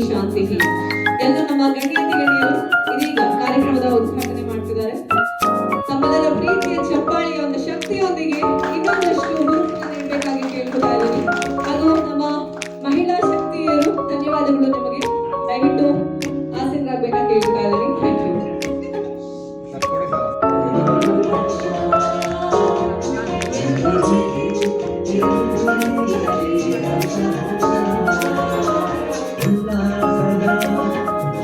शांति ही जल्द नमः गणित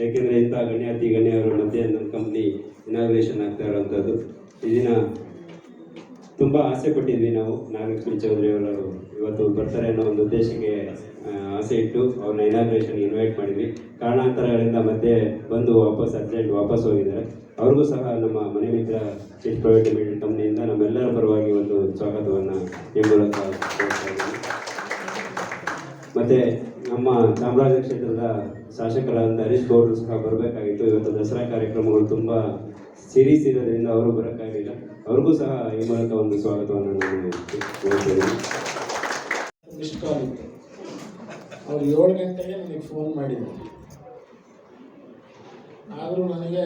ಯಾಕೆಂದರೆ ಇಂಥ ಗಣ್ಯಾತಿ ಗಣ್ಯರ ಮಧ್ಯೆ ನನ್ನ ಕಂಪ್ನಿ ಇನಾಗ್ರೇಷನ್ ಆಗ್ತಾ ಇರೋವಂಥದ್ದು. ಇದನ್ನ ದಿನ ತುಂಬ ಆಸೆ ಪಟ್ಟಿದ್ವಿ ನಾವು. ನಾಗಲಕ್ಷ್ಮಿ ಚೌಧರಿ ಅವರು ಇವತ್ತು ಬರ್ತಾರೆ ಅನ್ನೋ ಒಂದು ಉದ್ದೇಶಕ್ಕೆ ಆಸೆ ಇಟ್ಟು ಅವ್ರನ್ನ ಇನಾಗ್ರೇಷನ್ಗೆ ಇನ್ವೈಟ್ ಮಾಡಿದ್ವಿ. ಕಾರಣಾಂತರಗಳಿಂದ ಮತ್ತೆ ಬಂದು ವಾಪಸ್ ಅರ್ಜೆಂಟ್ ವಾಪಸ್ ಹೋಗಿದ್ದಾರೆ. ಅವ್ರಿಗೂ ಸಹ ನಮ್ಮ Mane Mitra chit private limited ಕಂಪ್ನಿಯಿಂದ ನಮ್ಮೆಲ್ಲರ ಪರವಾಗಿ ಒಂದು ಸ್ವಾಗತವನ್ನು ಈ ಮೂಲಕ ಮತ್ತೆ ನಮ್ಮ ಚಾಮರಾಜ ಕ್ಷೇತ್ರದ ಶಾಸಕರಾದಂಥ ಹರೀಶ್ ಗೌಡರು ಸಹ ಬರಬೇಕಾಗಿತ್ತು. ಇವತ್ತು ದಸರಾ ಕಾರ್ಯಕ್ರಮಗಳು ತುಂಬ ಸೀರೀಸ್ ಇರೋದ್ರಿಂದ ಅವರು ಬರೋಕ್ಕಾಗಲಿಲ್ಲ. ಅವ್ರಿಗೂ ಸಹ ಈ ಮೂಲಕ ಒಂದು ಸ್ವಾಗತವನ್ನು ನಾನು ಮಿಸ್ ಅವ್ರು ಏಳು ಗಂಟೆಗೆ ನನಗೆ ಫೋನ್ ಮಾಡಿದ್ರು ಆದರೂ ನನಗೆ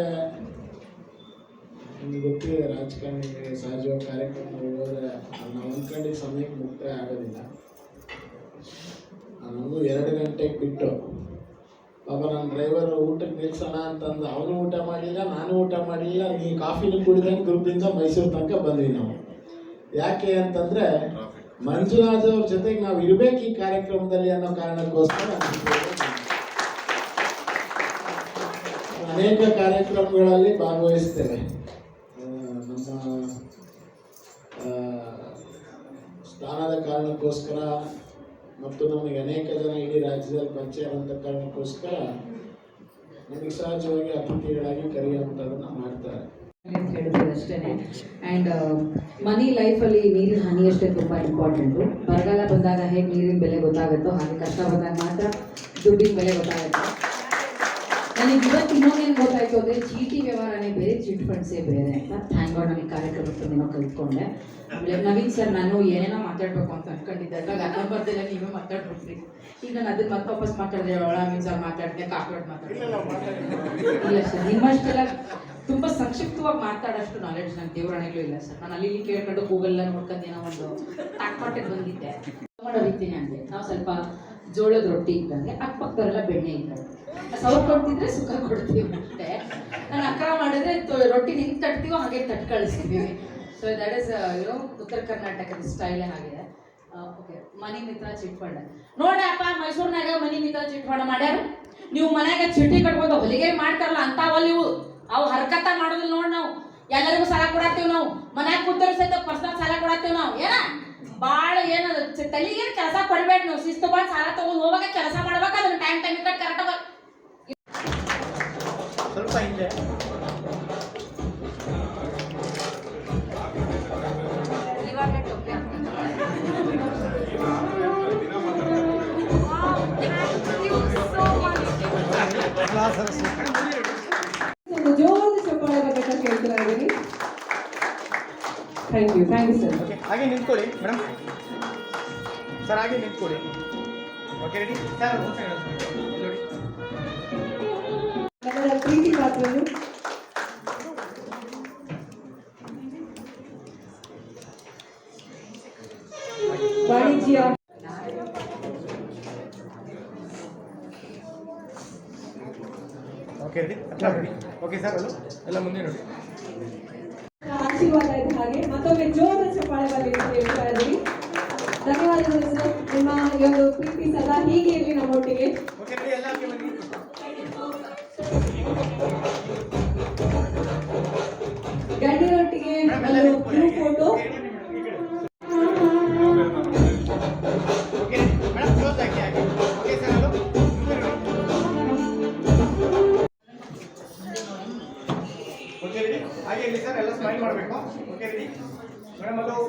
ನಿಮ್ಗೆ ಗೊತ್ತಿದೆ ರಾಜಕಾರಣಿಗೆ ಸಹಜವಾಗಿ ಕಾರ್ಯಕ್ರಮ ಹೋದರೆ ನಾವು ಅಂದ್ಕೊಂಡಿದ್ದ ಸಮಯಕ್ಕೆ ಮುಕ್ತಾಯ ಆಗೋದಿಲ್ಲ. ನನಗೂ ಎರಡು ಗಂಟೆಗೆ ಬಿಟ್ಟು, ಪಾಪ ನನ್ನ ಡ್ರೈವರ್ ಊಟಕ್ಕೆ ನಿಲ್ಸೋಣ ಅಂತಂದು ಅವನು ಊಟ ಮಾಡಲಿಲ್ಲ ನಾನು ಊಟ ಮಾಡಲಿಲ್ಲ ನೀ ಕಾಫಿನೂ ಕುಡಿದಂಗೆ ಗ್ರೂಪಿಂದ ಮೈಸೂರು ತನಕ ಬಂದ್ವಿ ನಾವು. ಯಾಕೆ ಅಂತಂದರೆ ಮಂಜುನಾಥ್ ಅವ್ರ ಜೊತೆಗೆ ನಾವು ಇರಬೇಕು ಈ ಕಾರ್ಯಕ್ರಮದಲ್ಲಿ ಅನ್ನೋ ಕಾರಣಕ್ಕೋಸ್ಕರ ಅನೇಕ ಕಾರ್ಯಕ್ರಮಗಳಲ್ಲಿ ಭಾಗವಹಿಸ್ತೇವೆ ಆ, ನಮ್ಮ ಆ, ಸ್ಥಾನದ ಕಾರಣಕ್ಕೋಸ್ಕರ ಮತ್ತು ನಮಗೆ ಅನೇಕ ಜನ ಇಡೀ ರಾಜ್ಯದಲ್ಲಿ ಪರಿಚಯ ಆದಂಥ ಕಾರಣಕ್ಕೋಸ್ಕರ ನಮಗೆ ಸಹಜವಾಗಿ ಅತಿಥಿಗಳಾಗಿ ಕರೆಯುವಂಥದ್ದನ್ನು ಮಾಡ್ತಾರೆ. ಅಂತ ಹೇಳಿದ್ರು ಅಷ್ಟೇನೆ. ಆ್ಯಂಡ್ ಮನಿ ಲೈಫಲ್ಲಿ ನೀರಿನ ಹನಿ ಅಷ್ಟೇ ತುಂಬ ಇಂಪಾರ್ಟೆಂಟು ಬರಗಾಲ ಬಂದಾಗ ಹೇಗೆ ನೀರಿನ ಬೆಲೆ ಗೊತ್ತಾಗುತ್ತೋ ಹಾಗೆ ಕಷ್ಟ ಬಂದಾಗ ಮಾತ್ರ ದುಡ್ಡಿನ ಬೆಲೆ ಗೊತ್ತಾಗುತ್ತೆ. ನನಗೆ ಇವತ್ತು ಇನ್ನೊಂದೇನು ಗೊತ್ತಾಯ್ತು ಅಂದರೆ ಚೀಟಿ ವ್ಯವಹಾರನೇ ಬೇರೆ, ಚಿಟ್ ಫಂಡ್ಸೇ ಬೇರೆ ಅಂತ. ಥ್ಯಾಂಕ್ ಗಾಡ್ ನಮಗೆ ಕಾರ್ಯಕ್ರಮಕ್ಕೆ ಏನೋ ಕಲ್ತ್ಕೊಂಡೆ ಆಮೇಲೆ ನವೀನ್ ಸರ್ ನಾನು ಏನೇನೋ ಮಾತಾಡ್ಬೇಕು ಅಂತ ಅನ್ಕೊಂಡಿದ್ದೆ. ಅದ್ರಾಗ ನಾನು ಬರ್ದಿಲ್ಲ ನೀವೇ ಮಾತಾಡ್ಬಿಟ್ರಿ. ಈಗ ನಾನು ಅದನ್ನ ಮತ್ತೆ ವಾಪಸ್ ಮಾತಾಡಿದೆ ಒಳ ಮೀನ್ ಸರ್ ಮಾತಾಡಿದೆ ಕಾಕ್ರೋಡ್ ಮಾತಾಡಿದೆ. ಇಲ್ಲ ಸರ್ ನಿಮ್ಮಷ್ಟೆಲ್ಲ ತುಂಬಾ ಸಂಕ್ಷಿಪ್ತವಾಗಿ ಮಾತಾಡೋಷ್ಟು ನಾಲೆಡ್ಜ್ ನನ್ನ ದೇವರಣೆಗಳು ಇಲ್ಲ ಸರ್. ನಾನು ಅಲ್ಲಿ ಕೇಳ್ಕೊಂಡು ಗೂಗಲ್ ನೋಡ್ಕೊಂಡು ಏನೋ ಒಂದು ತಾಟ್ಪಾಟಿಗೆ ಬಂದಿದ್ದೆ. ರೀತಿನೇ ಅಂದೆ. ನಾವು ಸ್ವಲ್ಪ ಜೋಳದ ರೊಟ್ಟಿ ಇದ್ದಂಗೆ ಅಕ್ಕಪಕ್ಕದವರೆಲ್ಲ ಬೆಣ್ಣೆ ಇದ್ದಂಗೆ. ಸೌರ್ ಕೊಡ್ತಿದ್ರೆ ಸುಖ ಕೊಡ್ತೀವಿ ಅಷ್ಟೇ ನಾನು ಅಕ್ಕ ಮಾಡಿದ್ರೆ ರೊಟ್ಟಿ ಹೆಂಗೆ ತಟ್ತೀವೋ ಹಾಗೆ ತಟ್ ಕಳಿಸ್ತೀವಿ ಸೊ ದಟ್ ಇಸ್ ಯುನೋ ಉತ್ತರ ಕರ್ನಾಟಕದ ಸ್ಟೈಲೇ ಆಗಿದೆ. Okay money Mitra chit fund. ನೋಡಪ್ಪ ಮೈಸೂರಿನಾಗ ಮನಿ ಮಿತ್ರ ಚಿಟ್ಫಂಡ್ ಮಾಡ್ಯಾರ? ನೀವು ಮನ್ಯಾಗ ಚಿಟ್ಟಿ ಕಟ್ಕೊಂಡು ಹೊಲಿಗೆ ಮಾಡ್ತಾರಲ್ಲ ಅಂತಾವಲ್ಲ ಇವು. ಅವು ಹರ್ಕತ್ತ ಮಾಡೋದಿಲ್ಲ ನೋಡಿ ನಾವು. ಎಲ್ಲರಿಗೂ ಸಾಲ ಕೊಡತ್ತೀವಿ ನಾವು. ಮನ್ಯಾಗ ಕೂತರು ಸಹಿತ ಪರ್ಸನಲ್ ಸಾಲ ಕೊಡತ್ತೀವಿ ನಾವು. ಏನ? ಭಾಳ ಏನು ತಲೆಗೆ ಕೆಲಸ ಕೊಡ್ಬೇಡ ನಾವು. ಶಿಸ್ತು ಬಾಳ ಸಾಲ ತಗೊಂಡು ಹೋಗಾಗ ಕೆಲಸ ಮಾಡ್ಬೇಕು, ಅದನ್ನ ಟೈಮ್ ಟೈಮ್ ಕಟ್ ಕರೆಕ್ಟ್ ಸ್ವಲ್ಪ ಒಂದು ಜೋರಾದ ಚಪ್ಪಾಳೆ ಬರ್ಬೇಕಂತ ಕೇಳ್ತಾ ಇದ್ದೀನಿ thank you thank you sir okay ಹಾಗೆ ನಿಂತ್ಕೊಳ್ಳಿ. ಮೇಡಮ್ ಸರ್ ಹಾಗೆ ನಿಂತ್ಕೊಳ್ಳಿ ಓಕೆ ರೆಡಿ ಸರ್ ನೋಡಿ. ಪ್ರೀತಿ ವಾಣಿಜ್ಯ ಓಕೆ ರೆಡಿ ಓಕೆ ಸರ್ ಅದು ಎಲ್ಲ ಮುಂದೆ ನೋಡಿ. ಆಶೀರ್ವಾದ ಇದ್ದ ಹಾಗೆ ಮತ್ತೊಮ್ಮೆ ಜೋರ ಚಪ್ಪಾಳೆ ಬರಲಿ ಅಂತ ಹೇಳ್ತಾ ಇದ್ದೀವಿ ಧನ್ಯವಾದಗಳು ಸರ್ ಪ್ರೀತಿ ಸದಾ ಹೀಗೆ ಇರಲಿ ನಮ್ಮೊಟ್ಟಿಗೆ. ಸ್ಮೈಲ್ ಮಾಡಬೇಕು